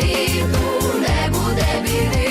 світу не буде біди.